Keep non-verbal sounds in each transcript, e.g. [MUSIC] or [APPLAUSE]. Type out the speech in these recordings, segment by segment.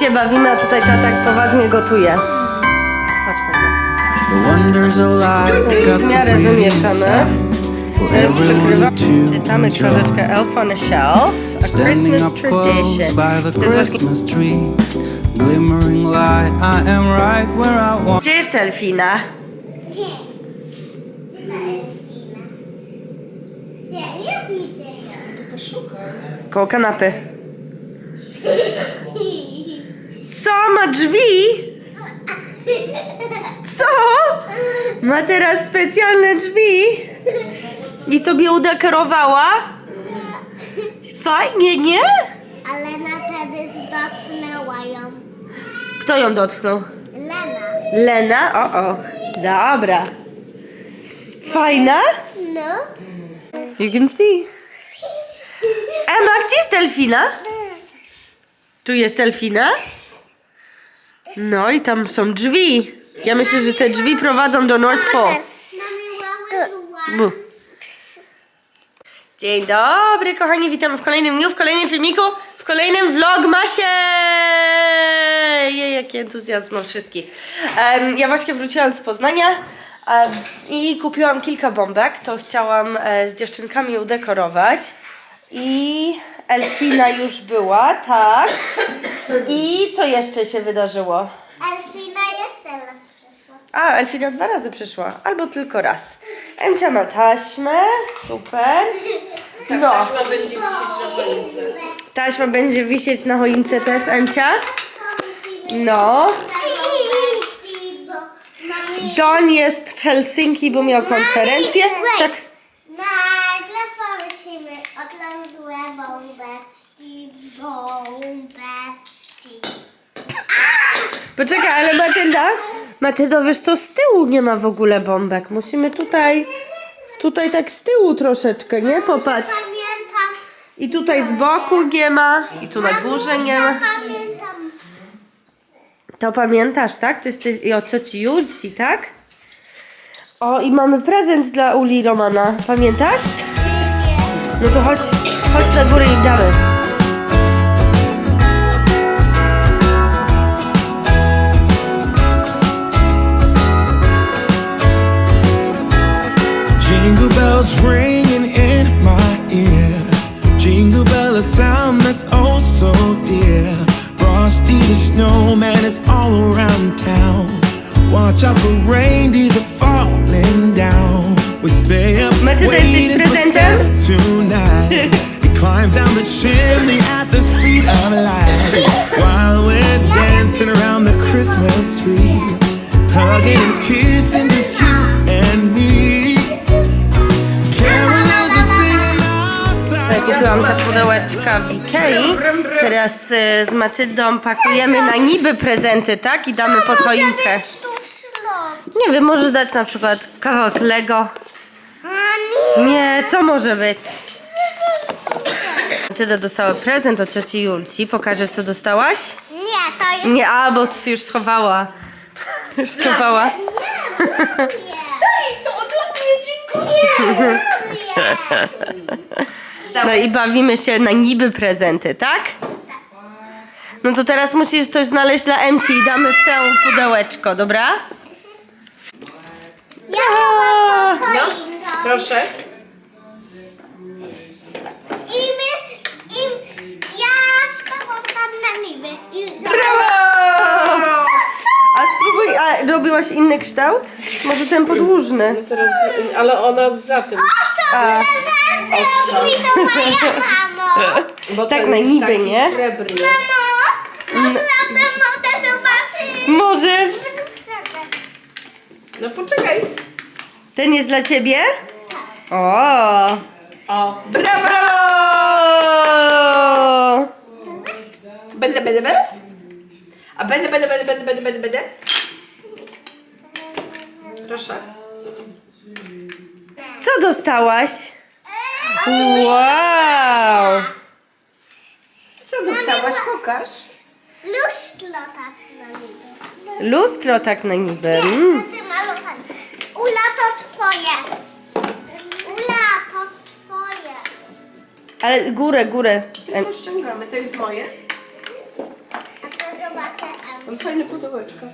się bawimy, a tutaj tata tak poważnie gotuje. Got w miarę wymieszane. przykrywa. Czytamy książeczkę Elf on a Shelf, A Christmas Tradition. by the To jest właśnie... Christmas tree, glimmering light. I am right where I want. Gdzie jest Elfina? Gdzie? Koło kanapy. [LAUGHS] Drzwi? Co? Ma teraz specjalne drzwi? I sobie udekorowała? Fajnie, nie? Ale na wtedy dotknęła ją. Kto ją dotknął? Lena. Lena? O, o. Dobra. Fajna? No. You can see. Emma, gdzie jest Elfina? Tu jest Elfina? No i tam są drzwi. Ja myślę, że te drzwi prowadzą do North Pole. Bu. Dzień dobry, kochani, witamy w kolejnym dniu, w kolejnym filmiku, w kolejnym vlogmasie! Jej, jaki entuzjazm mam wszystkich. Em, ja właśnie wróciłam z Poznania em, i kupiłam kilka bombek, to chciałam e, z dziewczynkami udekorować. I Elfina już była, tak. I co jeszcze się wydarzyło? Elfina jest teraz przyszła. A, Elfina dwa razy przyszła, albo tylko raz. Emcia ma taśmę, super. No, Taśma będzie wisieć na choince. taśma będzie wisieć na choince też, Emcia. No. John jest w Helsinki, bo miał konferencję. Tak. Poczekaj, ale Matylda, Matyldo, wiesz co, z tyłu nie ma w ogóle bombek. Musimy tutaj, tutaj tak z tyłu troszeczkę, nie? Popatrz. Pamiętam. I tutaj z boku nie ma, i tu na górze nie ma. Pamiętam. To pamiętasz, tak? To jest i od cioci Julci, tak? O, i mamy prezent dla Uli Romana. Pamiętasz? No to chodź, chodź na górę i damy. Jingle bell, a sound that's oh so dear. Frosty the snowman is all around town. Watch out for reindeers are falling down. We stay up waiting for? Santa tonight. [LAUGHS] he climbs down the chimney at the speed of light. While we're dancing around the Christmas tree. Hugging and kissing Kupiłam te pudełeczka w Ikei. Teraz y, z Matyldą pakujemy na niby prezenty, tak? I damy pod choinkę. Nie wiem, możesz dać na przykład kawałek Lego. Nie. Nie, co może być? Matylda dostała prezent od cioci Julci. Pokażesz, co dostałaś? Nie, to jest Nie, a, bo już schowała. Już schowała. nie. Ej, to dla mnie dziękuję! No i bawimy się na niby prezenty, tak? No to teraz musisz coś znaleźć dla Emci i damy w tę pudełeczko, dobra? Ja No, proszę. I my, i ja tam na niby. I Brawo! A spróbuj, a robiłaś inny kształt? Może ten podłużny? Teraz, ale ona za tym. są A. prezenty, robi to moja [LAUGHS] mamo. Bo Tak na jest niby, taki nie? Srebrny. Mamo, naprawdę mogę zobaczyć. Możesz! No poczekaj. Ten jest dla ciebie? O! O, brawo! Brawo! Będę, będę, będę? A będę, będę, będę, będę, będę, będę, będę? Proszę. Co dostałaś? Wow! Co dostałaś? Pokaż. Lustro tak na niby. Lustro tak na niby. Nie, Mm. znaczy malowanie. Ula to twoje. Ula to twoje. Ale górę, górę. To ściągamy. To jest moje? A to a Mam fajne pudełeczko.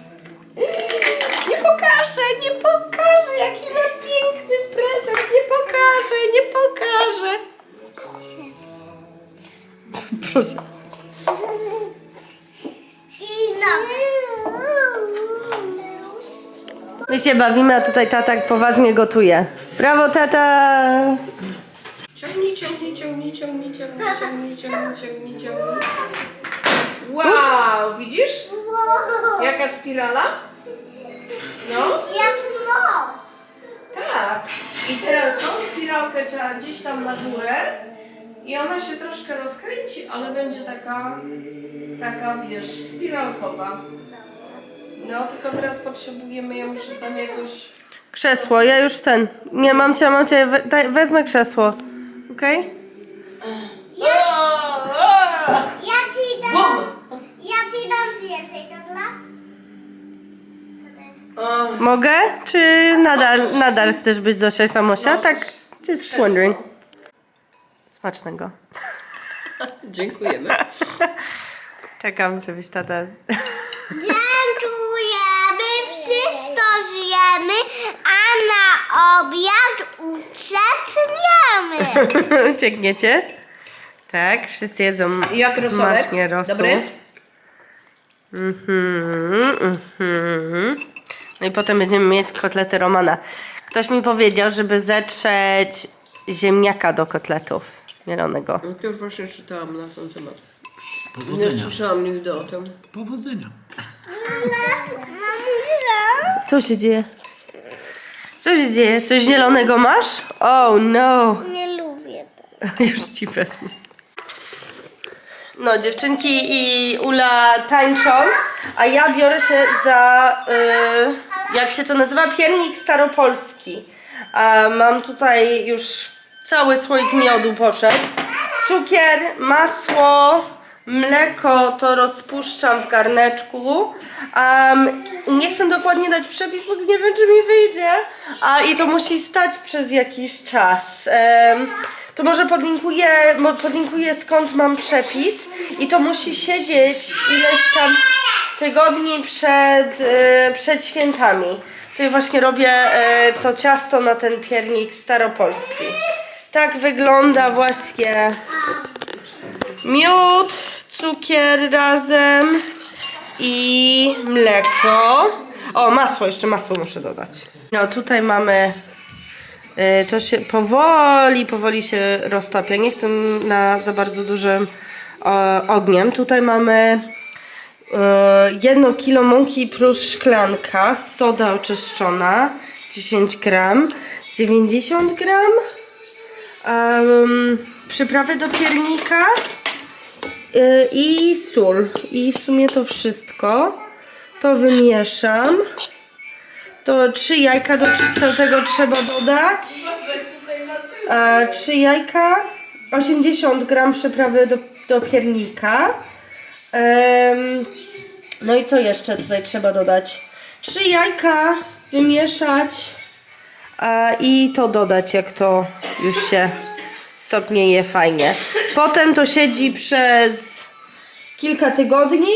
Nie pokażę, nie pokażę, jaki ma piękny prezent. Nie pokażę, nie pokażę. Proszę. I nowe. My się bawimy, a tutaj tata poważnie gotuje. Brawo, tata! Ciągnij, ciągnij, ciągnij, ciągnij, ciągnij, ciągnij, ciągnij, ciągnij, ciągnij. Wow, widzisz? Wow. Jaka spirala? No, Jak most. tak. I teraz tą spiralkę trzeba gdzieś tam na górę i ona się troszkę rozkręci, ale będzie taka, taka wiesz, spiralkowa. No, tylko teraz potrzebujemy, ja muszę tam jakoś... Krzesło, ja już ten. Nie, mam cię, mam cię, we, daj, wezmę krzesło. Okej? Ja ci dam, Bum! ja ci dam więcej, dobra? Mogę? Czy nadal, nadal chcesz być Zosia i Samosia? Tak, just wondering. Smacznego. [LAUGHS] Dziękujemy. [LAUGHS] Czekam, żebyś tata... Dziękujemy, wszystko zjemy, a na obiad uczestniemy. [LAUGHS] Uciekniecie? Tak, wszyscy jedzą I jak rosołek? smacznie rosół. Dobry? Mhm, mhm. No i potem będziemy mieć kotlety Romana. Ktoś mi powiedział, żeby zetrzeć ziemniaka do kotletów mielonego. No to już właśnie czytałam na ten temat. Nie Powodzenia. słyszałam nigdy o tym. Powodzenia. Co się dzieje? Co się dzieje? Coś zielonego masz? Oh no! Nie lubię tego. [LAUGHS] Już ci wezmę. No, dziewczynki i Ula tańczą, a ja biorę się za, y, jak się to nazywa, piernik staropolski. A mam tutaj już cały słoik miodu poszedł. Cukier, masło, mleko to rozpuszczam w garneczku. Um, nie chcę dokładnie dać przepis, bo nie wiem, czy mi wyjdzie. A i to musi stać przez jakiś czas. Em, to może podlinkuję, podlinkuję skąd mam przepis i to musi siedzieć ileś tam tygodni przed, e, przed świętami. Tutaj właśnie robię e, to ciasto na ten piernik staropolski. Tak wygląda właśnie miód, cukier razem i mleko. O, masło, jeszcze masło muszę dodać. No tutaj mamy Y, to się powoli, powoli się roztapia. Nie chcę na za bardzo dużym ogniem. Tutaj mamy jedno kilo mąki plus szklanka, soda oczyszczona 10 gram, 90 gram, em, przyprawy do piernika y, i sól. I w sumie to wszystko. To wymieszam. To trzy jajka do, do tego trzeba dodać. E, trzy jajka, 80 gram przyprawy do, do piernika. No i co jeszcze tutaj trzeba dodać? Trzy jajka wymieszać i to dodać, jak to już się stopnieje fajnie. Potem to siedzi przez kilka tygodni.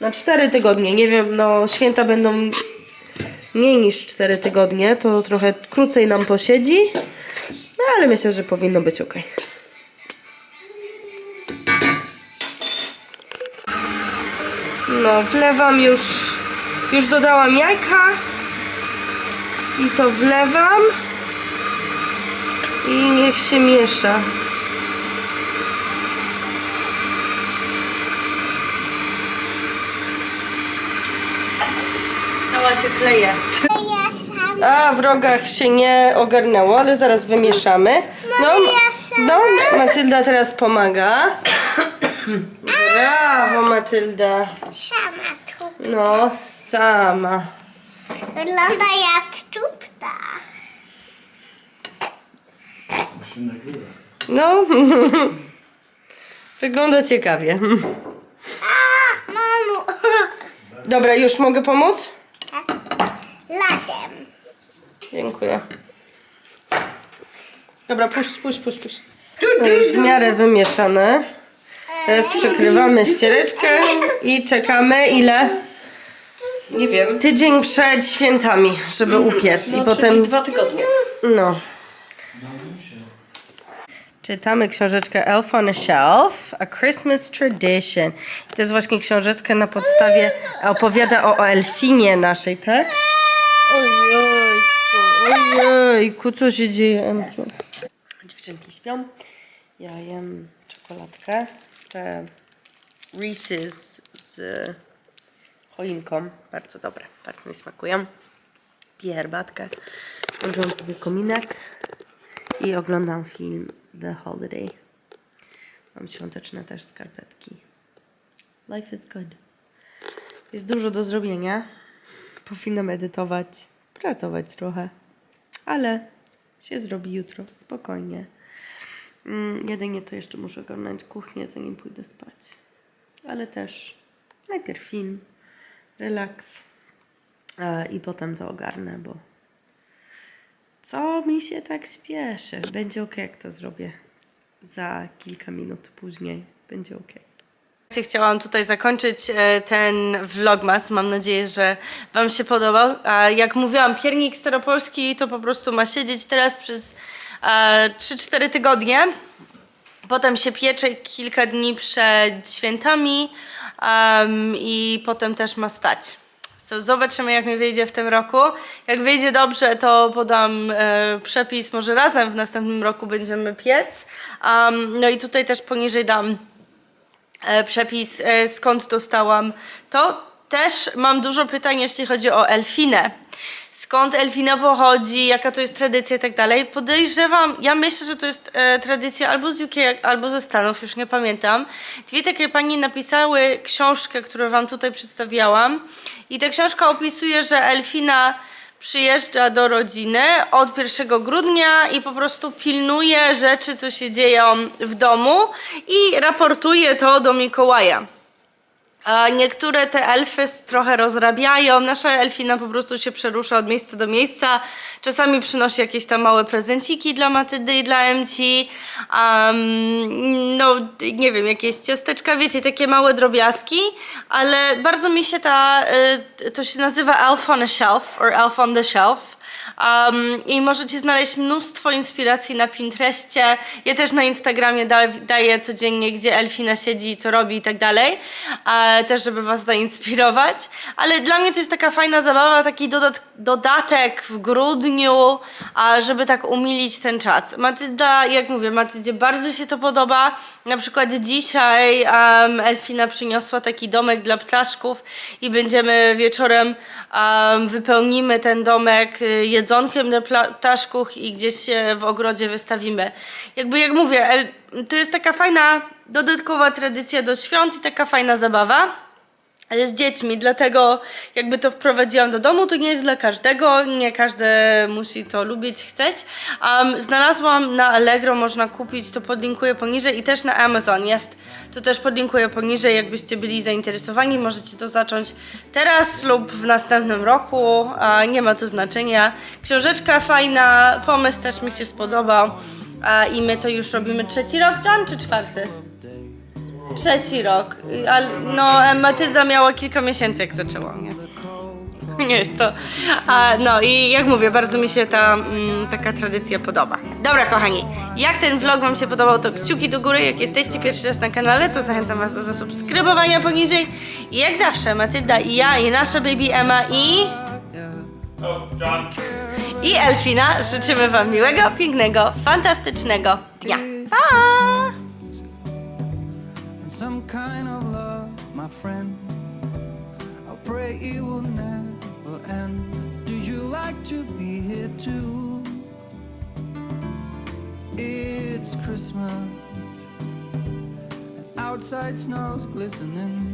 Na cztery tygodnie, nie wiem, no święta będą mniej niż 4 tygodnie, to trochę krócej nam posiedzi, no ale myślę, że powinno być ok. No, wlewam już, już dodałam jajka i to wlewam i niech się miesza. Cała się kleje. A w rogach się nie ogarnęło, ale zaraz wymieszamy. No, no Matylda teraz pomaga. Brawo Matylda. Sama tu. No, sama. Wygląda jak czupta. No. [LAUGHS] Wygląda ciekawie. A, mamo. Dobra, już mogę pomóc? Lasem. Dziękuję. Dobra, puść, puść, puść, puść. To już w miarę wymieszane. Teraz przykrywamy ściereczkę i czekamy ile? Nie wiem. Tydzień przed świętami, żeby upiec. No, I czyli potem dwa tygodnie. No. Czytamy książeczkę Elf on a Shelf, A Christmas Tradition. I to jest właśnie książeczka na podstawie, opowiada o, o Elfinie naszej, tak? Ojejku, ojejku, co się dzieje, Emciu? Dziewczynki śpią, ja jem czekoladkę, te Reese's z choinką, bardzo dobre, bardzo mi smakują. Piję herbatkę, włączyłam sobie kominek i oglądam film The Holiday. Mam świąteczne też skarpetki. Life is good. Jest dużo do zrobienia. Powinnam edytować, pracować trochę, ale się zrobi jutro, spokojnie. Mm, jedynie to jeszcze muszę ogarnąć kuchnię, zanim pójdę spać. Ale też najpierw film, relaks, e, i potem to ogarnę, bo co mi się tak spieszy? Będzie ok, jak to zrobię za kilka minut później. Będzie ok. Chciałam tutaj zakończyć e, ten vlogmas. Mam nadzieję, że Wam się podobał. A jak mówiłam, piernik staropolski to po prostu ma siedzieć teraz przez 3-4 tygodnie. Potem się piecze kilka dni przed świętami em, i potem też ma stać. So, zobaczymy, jak mi wyjdzie w tym roku. Jak wyjdzie dobrze, to podam e, przepis, może razem w następnym roku będziemy piec. Um, no i tutaj też poniżej dam e, przepis, e, skąd dostałam to. Też mam dużo pytań, jeśli chodzi o Elfinę. Skąd Elfina pochodzi, jaka to jest tradycja i tak dalej. Podejrzewam, ja myślę, że to jest e, tradycja albo z UK, albo ze Stanów, już nie pamiętam. Dwie takie pani napisały książkę, którą wam tutaj przedstawiałam. I ta książka opisuje, że Elfina przyjeżdża do rodziny od 1 grudnia i po prostu pilnuje rzeczy, co się dzieją w domu i raportuje to do Mikołaja. Niektóre te elfy trochę rozrabiają. Nasza elfina po prostu się przerusza od miejsca do miejsca. Czasami przynosi jakieś tam małe prezenciki dla Matydy i dla MC. Um, no, nie wiem, jakieś ciasteczka, wiecie, takie małe drobiazgi. Ale bardzo mi się ta, y, to się nazywa Elf on a Shelf, or Elf on the Shelf. Um, I możecie znaleźć mnóstwo inspiracji na Pinterestie. Ja też na Instagramie da, daję codziennie, gdzie Elfina siedzi, co robi i tak dalej. E, też, żeby Was zainspirować. Ale dla mnie to jest taka fajna zabawa, taki dodat, dodatek w grudniu, a żeby tak umilić ten czas. Matylda, jak mówię, Matydzie bardzo się to podoba. Na przykład dzisiaj um, Elfina przyniosła taki domek dla ptaszków i będziemy wieczorem um, wypełnimy ten domek y, jedzonkiem dla ptaszków i gdzieś się w ogrodzie wystawimy. Jakby jak mówię, to jest taka fajna dodatkowa tradycja do świąt i taka fajna zabawa z dziećmi, dlatego jakby to wprowadziłam do domu, to nie jest dla każdego, nie każdy musi to lubić, chcieć. Um, znalazłam na Allegro, można kupić, to podlinkuję poniżej i też na Amazon jest, to też podlinkuję poniżej, jakbyście byli zainteresowani, możecie to zacząć teraz lub w następnym roku, nie ma to znaczenia. Książeczka fajna, pomysł też mi się spodobał i my to już robimy trzeci rok, John, czy czwarty? Trzeci rok. Ale, no, Matylda miała kilka miesięcy, jak zaczęła, nie? [LAUGHS] Nie jest to. A, no i jak mówię, bardzo mi się ta mm, taka tradycja podoba. Dobra, kochani, jak ten vlog Wam się podobał, to kciuki do góry. Jak jesteście pierwszy raz na kanale, to zachęcam Was do zasubskrybowania poniżej. I jak zawsze, Matylda i ja, i nasza baby Emma i. I Elfina życzymy Wam miłego, pięknego, fantastycznego dnia. Pa! Some kind of love, my friend. I pray it will never end. Do you like to be here too? It's Christmas, and outside snow's glistening.